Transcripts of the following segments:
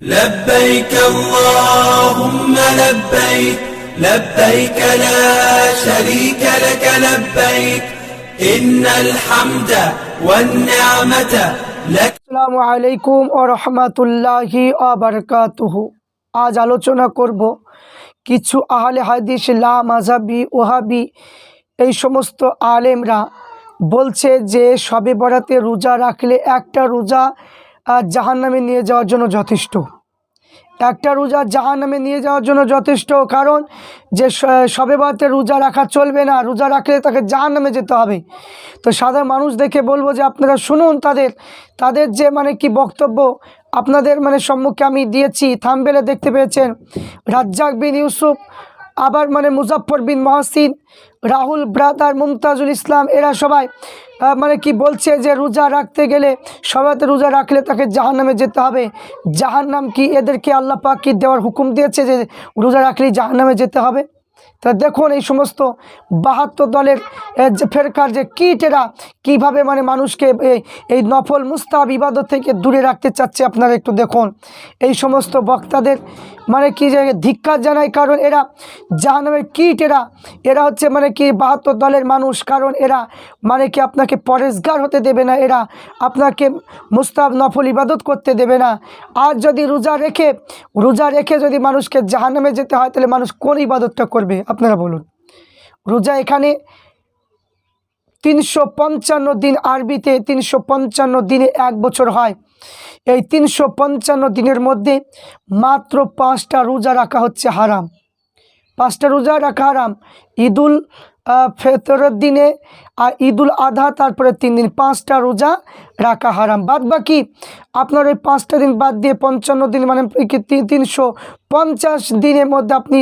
لبيك اللهم لبيك لبيك لا شريك لك لبيك إن الحمد والنعمة لك আসসালামু আলাইকুম ও রহমতুল্লাহি আবরকাতুহু আজ আলোচনা করব কিছু আহলে হাদিস লা মাজাবি ওহাবি এই সমস্ত আলেমরা বলছে যে সবে বরাতে রোজা রাখলে একটা রোজা জাহান্নামে নিয়ে যাওয়ার জন্য যথেষ্ট। একটা রোজা জাহান নামে নিয়ে যাওয়ার জন্য যথেষ্ট, কারণ যে সবে বাতে রোজা রাখা চলবে না, রোজা রাখলে তাকে জাহান নামে যেতে হবে। তো সাধারণ মানুষ দেখে বলব যে আপনারা শুনুন তাদের তাদের যে মানে কি বক্তব্য, আপনাদের মানে সম্মুখে আমি দিয়েছি, থামবেলে দেখতে পেয়েছেন, রাজ্জাক বিন ইউসুফ, আবার মানে মুজাফর বিন মহাসিন, রাহুল ব্রাদার, মুমতাজুল ইসলাম, এরা সবাই মানে কি বলছে যে রোজা রাখতে গেলে সবাইতে রোজা রাখলে তাকে জাহান্নামে যেতে হবে। জাহান্নাম কি? এদেরকে আল্লাহ পাক কি দেওয়ার হুকুম দিয়েছে যে রোজা রাখলেই জাহান্নামে যেতে হবে? তা দেখুন এই সমস্ত বাহাত্তর দলের যে ফেরকার, যে কীট এরা কীভাবে মানে মানুষকে এই নফল মুস্তাব ইবাদত থেকে দূরে রাখতে চাচ্ছে, আপনারা একটু দেখুন। এই সমস্ত বক্তাদের মানে কি যে ধিক্কার জানায়? কারণ এরা জাহান্নামের কীট এরা। এরা হচ্ছে মানে কি বাহাত্তর দলের মানুষ। কারণ এরা মানে কি আপনাকে পরেশগার হতে দেবে না। এরা আপনাকে মুস্তাব নফল ইবাদত করতে দেবে না। আর যদি রোজা রেখে রোজা রেখে যদি মানুষকে জাহান্নামে যেতে হয়, তাহলে মানুষ কোন ইবাদতটা করবে? আপনারা বলুন। রোজা এখানে তিনশো পঞ্চান্ন দিন আরবিতে তিনশো পঞ্চান্ন দিনে এক বছর হয়। এই তিনশো পঞ্চান্ন দিনের মধ্যে মাত্র পাঁচটা রোজা রাখা হচ্ছে হারাম। পাঁচটা রোজা রাখা হারাম। ঈদুল ফেতরের দিনে আর ঈদুল আধা, তারপরে তিন দিন পাঁচটা রোজা রাখা হারাম। বাদ বাকি আপনার ওই পাঁচটা দিন বাদ দিয়ে পঞ্চান্ন দিন মানে তিনশো পঞ্চাশ দিনের মধ্যে আপনি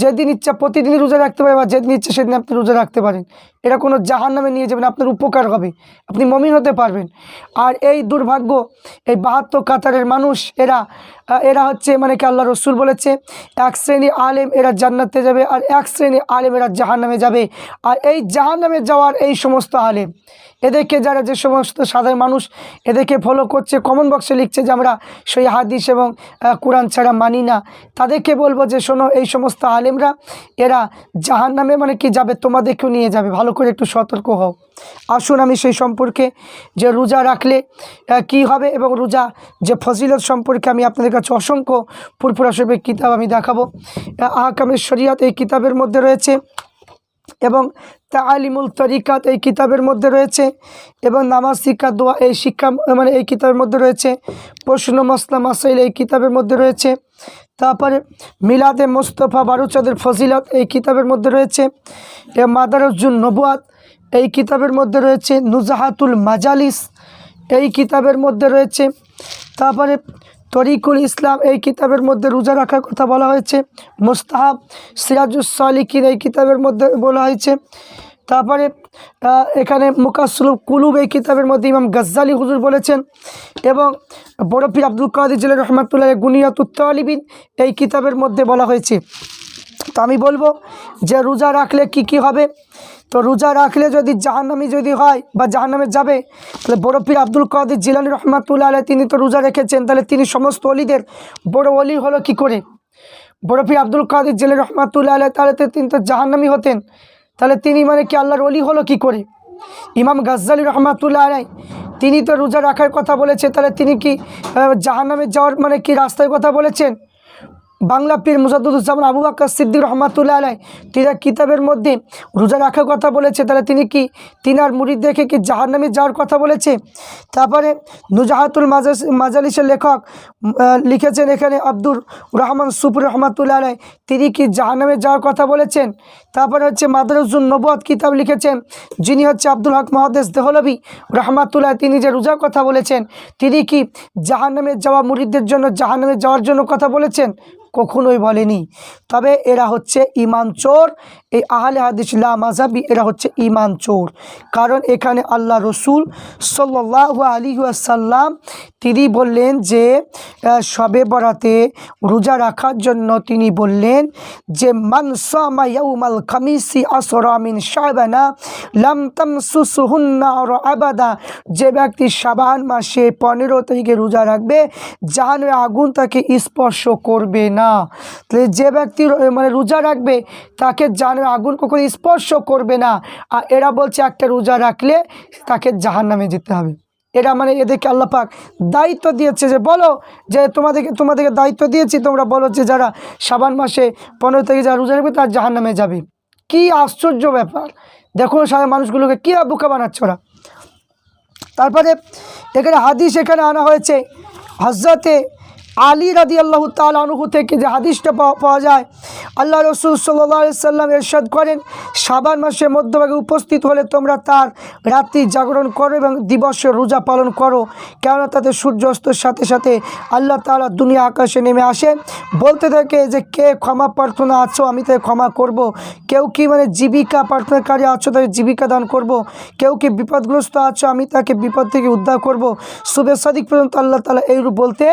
যেদিন ইচ্ছা প্রতিদিনই রোজা রাখতে পারেন বা যেদিন ইচ্ছা সেদিন আপনি রোজা রাখতে পারেন। এটা কোনো জাহান নামে নিয়ে যাবেন আপনার উপকার হবে, আপনি মমিন হতে পারবেন। আর এই দুর্ভাগ্য, এই বাহাত্তর কাতারের মানুষ, এরা এরা হচ্ছে মানে কি আল্লাহ রসুল বলেছে, এক শ্রেণি আলেম এরা জান্নাতে যাবে আর এক শ্রেণি আলেম এরা জাহান নামে যাবে। আর এই জাহান নামে যাওয়ার এই সমস্ত আলেম এদেরকে যারা যে সমস্ত সাধারণ মানুষ এদেরকে ফলো করছে কমন বক্সে লিখছে যে আমরা সেই হাদিস এবং কোরআন ছাড়া মানি না। তাদেরকে বলব যে শোনো এই সমস্ত আলেমরা এরা জাহান নামে মানে কি যাবে? তোমাদেরকেও নিয়ে যাবে। ভালো করে একটু সতর্ক হও। আসুন আমি সেই সম্পর্কে যে রোজা রাখলে কি হবে এবং রোজা যে ফজিলত সম্পর্কে আমি আপনাদের কাছে অসংখ্য শরীফের কিতাব আমি দেখাবো। আহ, আহকামের শরিয়াত এই কিতাবের মধ্যে রয়েছে। এবং তা আলিমুল তরিকাত এই কিতাবের মধ্যে রয়েছে এবং নামাজ, শিক্ষা, দোয়া এই শিক্ষা মানে এই কিতাবের মধ্যে রয়েছে। প্রশ্ন, মসলা, মাসাইল এই কিতাবের মধ্যে রয়েছে। তারপরে মিলাদে মোস্তফা বারুচাঁদের ফজিলত এই কিতাবের মধ্যে রয়েছে। মাদারুজ্জুন নবুয়াত এই কিতাবের মধ্যে রয়েছে। নুজাহাতুল মাজালিস এই কিতাবের মধ্যে রয়েছে। তারপরে তরিকুল ইসলাম এই কিতাবের মধ্যে রোজা রাখার কথা বলা হয়েছে। মুস্তাহাব সিরাজুস সালিকিন এই কিতাবের মধ্যে বলা হয়েছে। তারপরে এখানে মুকাসুল কুলুব এই কিতাবের মধ্যে ইমাম গজ্জালি হুজুর বলেছেন এবং বড়পীর আব্দুল কাদের জিলের রহমাতুল্লাহ গুনিয়াত উত্তালিবিন এই কিতাবের মধ্যে বলা হয়েছে। তো আমি বলব যে রোজা রাখলে কি কি হবে? তো রোজা রাখলে যদি জাহান্নামি যদি হয় বা জাহান্নামে যাবে, তাহলে বড় পীর আব্দুল কাদের জিলানি রহমাতুল্লাহ আলাই তিনি তো রোজা রেখেছেন, তাহলে তিনি সমস্ত অলিদের বড় অলি হলো কি করে? বড় পীর আব্দুল কাদের জিলানি রহমাতুল্লাহ আলাই তাহলে তো তিনি তো জাহান্নামি হতেন, তাহলে তিনি মানে কি আল্লাহর অলি হলো কি করে? ইমাম গাজ্জালি রহমাতুল্লাহ আলাই তিনি তো রোজা রাখার কথা বলেছে, তাহলে তিনি কি জাহান্নামে যাওয়ার মানে কি রাস্তায় কথা বলেছেন? বাংলা পীর মুজাদুজ্জামান আবু বাক্কর সিদ্দিক রহমাতুল্লাহ আলাই তিনার কিতাবের মধ্যে রোজা রাখার কথা বলেছে। তাহলে তিনি কি তিনার মুড়ি দেখে কি জাহান্নামে যাওয়ার কথা বলেছে? তারপরে নুজাহাতুল মাজাস মাজালিসের লেখক লিখেছেন এখানে আব্দুর রহমান সুপুর রহমাতুল্লাহ আলাই তিনি কি জাহান্নামে যাওয়ার কথা বলেছেন? তারপরে হচ্ছে মাদারুজুন নবুয়াত কিতাব লিখেছেন, যিনি হচ্ছে আব্দুল হক মহাদেশ দেহলবি রহমাতুল্লাহ, তিনি যে রোজার কথা বলেছেন, তিনি কি জাহান্নামে যাওয়া মুরিদদের জন্য জাহান্নামে যাওয়ার জন্য কথা বলেছেন? কখনোই বলেনি। তবে এরা হচ্ছে ইমান চোর। এই আহলে হাদিস মাজাবি এরা হচ্ছে ইমান চোর। কারণ এখানে আল্লাহ রসুল সাল্লাহ আলী আসাল্লাম তিনি বললেন যে সবে বরাতে রোজা রাখার জন্য তিনি বললেন যে মানসামা ইয়াউমাল খামিসি আসরা মিন শাবানা লাম তামসুসুহুন্না আবাদা। যে ব্যক্তি সাবান মাসে পনেরো তারিখে রোজা রাখবে, জাহানের আগুন তাকে স্পর্শ করবে না। তাহলে যে ব্যক্তি মানে রোজা রাখবে, তাকে জাহানের আগুন কখনো স্পর্শ করবে না। আর এরা বলছে একটা রোজা রাখলে তাকে জাহান নামে যেতে হবে। এরা মানে এদেরকে আল্লাপাক দায়িত্ব দিয়েছে যে বলো যে তোমাদেরকে তোমাদেরকে দায়িত্ব দিয়েছি, তোমরা বলো যে যারা সাবান মাসে পনেরো থেকে যারা রোজা রাখবে তার জাহান নামে যাবে। কী আশ্চর্য ব্যাপার। দেখুন সারা মানুষগুলোকে কী বোকা বানাচ্ছে ওরা। তারপরে এখানে হাদিস এখানে আনা হয়েছে হজরতে আলী রাদি আল্লাহ তাল থেকে যে হাদিসটা পাওয়া যায়, আল্লাহ রসুল সাল্লাহ সাল্লাম এরশাদ করেন সাবান মাসের মধ্যভাগে উপস্থিত হলে তোমরা তার রাত্রি জাগরণ করো এবং দিবসে রোজা পালন করো কেননা তাতে সূর্যাস্তের সাথে সাথে আল্লাহ তালা দুনিয়া আকাশে নেমে আসে বলতে থাকে যে, কে ক্ষমা প্রার্থনা আছো আমি তাকে ক্ষমা করব। কেউ কি মানে জীবিকা প্রার্থনাকারী আছো, তাকে জীবিকা দান করব। কেউ কি বিপদগ্রস্ত আছো আমি তাকে বিপদ থেকে উদ্ধার করব। সাদিক পর্যন্ত আল্লাহ তালা এইরূপ বলতে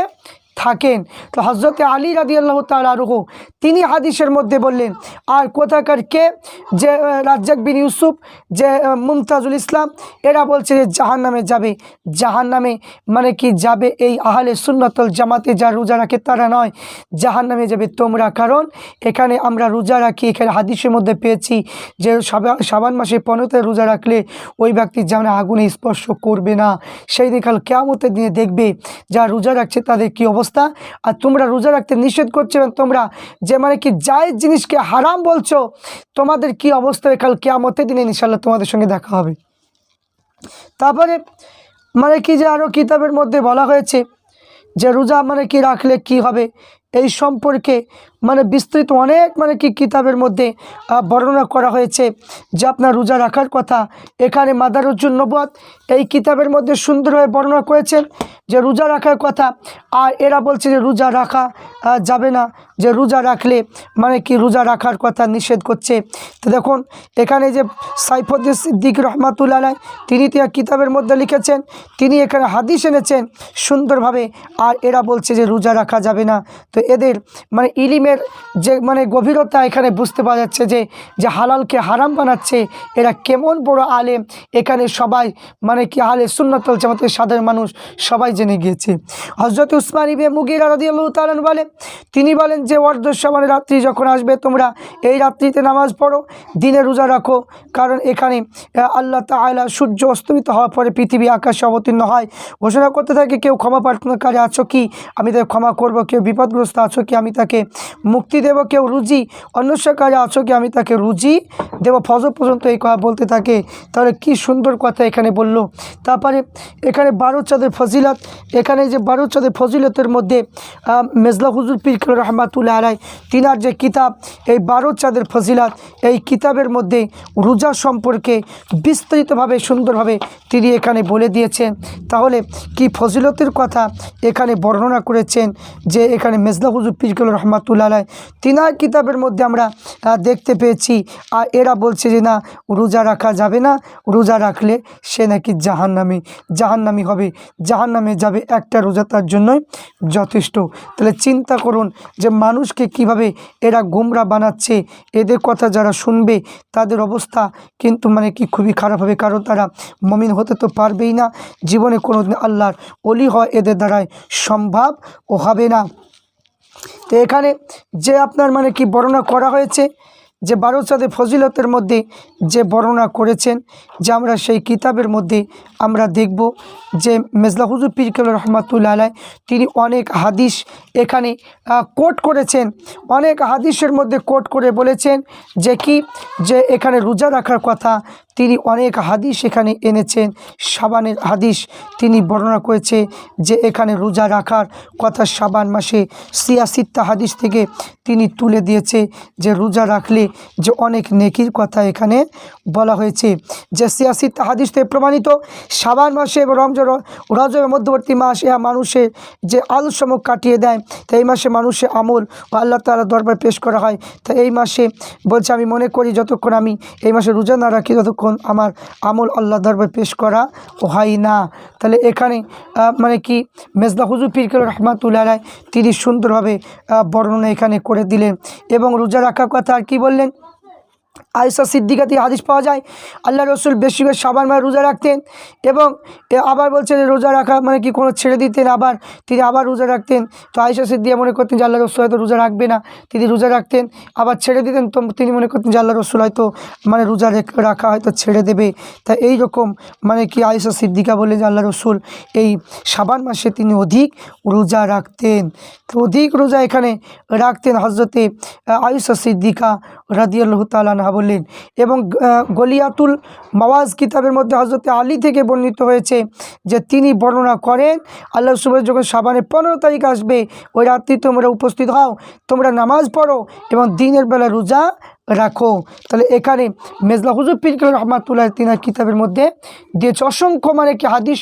থাকেন। তো হজরতে আলী রাদি আল্লাহ তালুহু তিনি হাদিসের মধ্যে বললেন, আর কোথাকার কে? যে রাজ্জাক বিন ইউসুফ, যে মুমতাজুল ইসলাম, এরা বলছে যে জাহান নামে যাবে। জাহান নামে মানে কি যাবে এই আহলে সুন্নতল জামাতে যা রোজা রাখে তারা নয়। জাহান নামে যাবে তোমরা, কারণ এখানে আমরা রোজা রাখি। এখানে হাদিসের মধ্যে পেয়েছি যে সাবা- সাবান মাসে পনেরোতে রোজা রাখলে ওই ব্যক্তি যেমন আগুনে স্পর্শ করবে না, সেই দিন কাল কেয়ামতের দিনে দেখবে যা রোজা রাখছে তাদের কি অবস্থা আর তোমরা রোজা রাখতে নিষেধ করছ এবং তোমরা যে মানে কি জায়েজ জিনিসকে হারাম বলছো, তোমাদের কি অবস্থা? কাল কেয়ামতের দিনে ইনশাল্লাহ তোমাদের সঙ্গে দেখা হবে। তারপরে মানে কি যে আরও কিতাবের মধ্যে বলা হয়েছে যে রোজা মানে কি রাখলে কি হবে? এই সম্পর্কে মানে বিস্তৃত অনেক মানে কি কিতাবের মধ্যে বর্ণনা করা হয়েছে যে আপনার রোজা রাখার কথা। এখানে মাদারুজ্জুন নবাদ এই কিতাবের মধ্যে সুন্দরভাবে বর্ণনা করেছেন যে রোজা রাখার কথা। আর এরা বলছে যে রোজা রাখা যাবে না। যে রোজা রাখলে মানে কি রোজা রাখার কথা নিষেধ করছে। তো দেখুন, এখানে যে সাইফুদ্দিন সিদ্দিক রহমাতুল্লাহ তিনি তার কিতাবের মধ্যে লিখেছেন, তিনি এখানে হাদিস এনেছেন সুন্দরভাবে। আর এরা বলছে যে রোজা রাখা যাবে না। তো এদের মানে ইলিমের যে মানে গভীরতা এখানে বুঝতে পারা যাচ্ছে যে যে হালালকে হারাম বানাচ্ছে। এরা কেমন বড় আলেম। এখানে সবাই মানে কি আলে সুন্নতল জামাতের সাধারণ মানুষ সবাই জেনে গিয়েছে। হজরত উসমান ইবে মুগির রাদি আল্লাহ তালন বলে তিনি বলেন যে অর্ধস্য মানে রাত্রি যখন আসবে, তোমরা এই রাত্রিতে নামাজ পড়ো, দিনে রোজা রাখো। কারণ এখানে আল্লাহ তাআলা সূর্য অস্তমিত হওয়ার পরে পৃথিবী আকাশে অবতীর্ণ হয়। ঘোষণা করতে থাকে, কেউ ক্ষমা প্রার্থনাকারী আছো কি? আমি তাকে ক্ষমা করব, কেউ বিপদগ্রস্ত আছো কি? আমি তাকে মুক্তি দেব, কেউ রুজি? অন্বেষণকারী আছো কি? আমি তাকে রুজি দেব। ফজর পর্যন্ত এই কথা বলতে থাকে। তাহলে কি সুন্দর কথা এখানে বলল। তারপরে এখানে বারো চাঁদের ফজিলত, এখানে যে বারো চাঁদের ফজিলতের মধ্যে মেজলা হুজুর পীর রহমাতুল্লাহ আলাই তিনার যে কিতাব, এই বারো চাঁদের ফজিলত, এই কিতাবের মধ্যে রোজা সম্পর্কে বিস্তারিতভাবে, সুন্দরভাবে তিনি এখানে বলে দিয়েছেন। তাহলে কি ফজিলতের কথা এখানে বর্ণনা করেছেন যে এখানে মেজলা হুজুর পিরকুল রহমাতুল্লাহ তিনার কিতাবের মধ্যে আমরা দেখতে পেয়েছি, আর এরা বলছে যে না, রোজা রাখা যাবে না, রোজা রাখলে সে নাকি জাহান্নামি জাহান্নামি হবে, জাহান্নামে যাবে একটা রোজা তার জন্যই যথেষ্ট। তাহলে চিন্তা করুন যে মানুষকে কীভাবে এরা গোমরা বানাচ্ছে, এদের কথা যারা শুনবে, তাদের অবস্থা কিন্তু মানে কি খুবই খারাপ হবে, কারণ তারা মমিন হতে তো পারবেই না। জীবনে কোনো আল্লাহর অলি হয় এদের দ্বারাই সম্ভব ও হবে না। তো এখানে যে আপনার মানে কি বর্ণনা করা হয়েছে যে বারো ফজিলতের মধ্যে যে বর্ণনা করেছেন, যে আমরা সেই কিতাবের মধ্যে আমরা দেখব যে মেজলা হুজুর পিরকেল রহমাতুল্লা আলাই তিনি অনেক হাদিস এখানে কোট করেছেন। অনেক হাদিসের মধ্যে কোট করে বলেছেন যে কি? যে এখানে রোজা রাখার কথা তিনি অনেক হাদিস এখানে এনেছেন, সাবানের হাদিস তিনি বর্ণনা করেছে যে এখানে রোজা রাখার কথা সাবান মাসে সিয়াসিত্তা হাদিস থেকে তিনি তুলে দিয়েছে যে রোজা রাখলে যে অনেক নেকির কথা এখানে বলা হয়েছে। যে সিয়াসি হাদিস থেকে প্রমাণিত সাবান মাসে এবং রমজান রজবের মধ্যবর্তী মাস ইহা মানুষের যে আলসম কাটিয়ে দেয়, তো এই মাসে মানুষের আমল ও আল্লাহ তালা দরবার পেশ করা হয়। তো এই মাসে বলছে, আমি মনে করি যতক্ষণ আমি এই মাসে রোজা না রাখি, ততক্ষণ আমার আমল আল্লাহ দরবার পেশ করা হয় না। তাহলে এখানে মানে কি, মেজদা হুজুর পিরকেল রহমাতুল্লাহ তিনি সুন্দরভাবে বর্ণনা এখানে করে দিলেন এবং রোজা রাখার কথা আর কি বললেন? আয়সা সিদ্দিকাতি হাদিস পাওয়া যায়। আল্লাহ রসুল বেশি করে সাবান মাস রোজা রাখতেন এবং আবার বলছে যে রোজা রাখা মানে কি কোনো ছেড়ে দিতেন আবার? তিনি আবার রোজা রাখতেন। তো আয়সা সিদ্দিয়া মনে করতেন যে আল্লাহ রসুল হয়তো রোজা রাখবে না। তিনি রোজা রাখতেন, আবার ছেড়ে দিতেন। তো তিনি মনে করতেন যে আল্লাহ রসুল হয়তো মানে রোজা রাখা হয়তো ছেড়ে দেবে। তা এই রকম মানে কি আয়সা সিদ্দিকা বলে যে আল্লাহ রসুল এই সাবান মাসে তিনি অধিক রোজা রাখতেন। তো অধিক রোজা এখানে রাখতেন হজরতে আয়সা সিদ্দিকা রাদিয়াল্লাহু তালানহা বললেন, এবং গলিয়াতুল মাওয়াজ কিতাবের মধ্যে হজরত আলী থেকে বর্ণিত হয়েছে যে তিনি বর্ণনা করেন, আল্লাহ সুবাহ যখন সাবানের পনেরো তারিখ আসবে, ওই রাত্রি তোমরা উপস্থিত হও, তোমরা নামাজ পড়ো এবং দিনের বেলা রোজা রাখো। তাহলে এখানে মেজলা হুজুর পিরকুল রহমাতুল্লাহ তিনার কিতাবের মধ্যে দিয়েছে অসংখ্য মানে কি হাদিস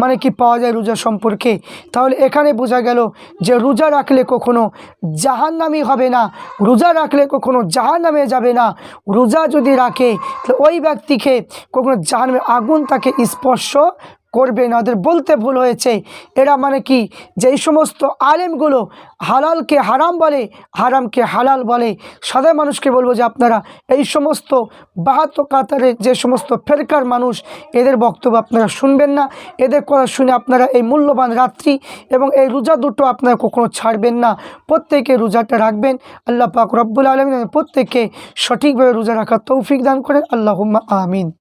মানে কি পাওয়া যায় রোজা সম্পর্কে। তাহলে এখানে বোঝা গেল যে রোজা রাখলে কখনো জাহান্নামি হবে না, রোজা রাখলে কখনো জাহান্নামে যাবে না। রোজা যদি রাখে, তাহলে ওই ব্যক্তিকে কখনো জাহান্নামের আগুন তাকে স্পর্শ করবে না, ওদের বলতে ভুল হয়েছে। এরা মানে কি? যে এই সমস্ত আলেমগুলো হালালকে হারাম বলে, হারামকে হালাল বলে, সাধারণ মানুষকে বলব যে আপনারা এই সমস্ত বাহাত্তর কাতারের যে সমস্ত ফেরকার মানুষ, এদের বক্তব্য আপনারা শুনবেন না। এদের কথা শুনে আপনারা এই মূল্যবান রাত্রি এবং এই রোজা দুটো আপনারা কখনো ছাড়বেন না। প্রত্যেকে রোজাটা রাখবেন। আল্লাহ পাক রব্বুল আলমিন প্রত্যেককে সঠিকভাবে রোজা রাখার তৌফিক দান করেন। আল্লাহ আমিন।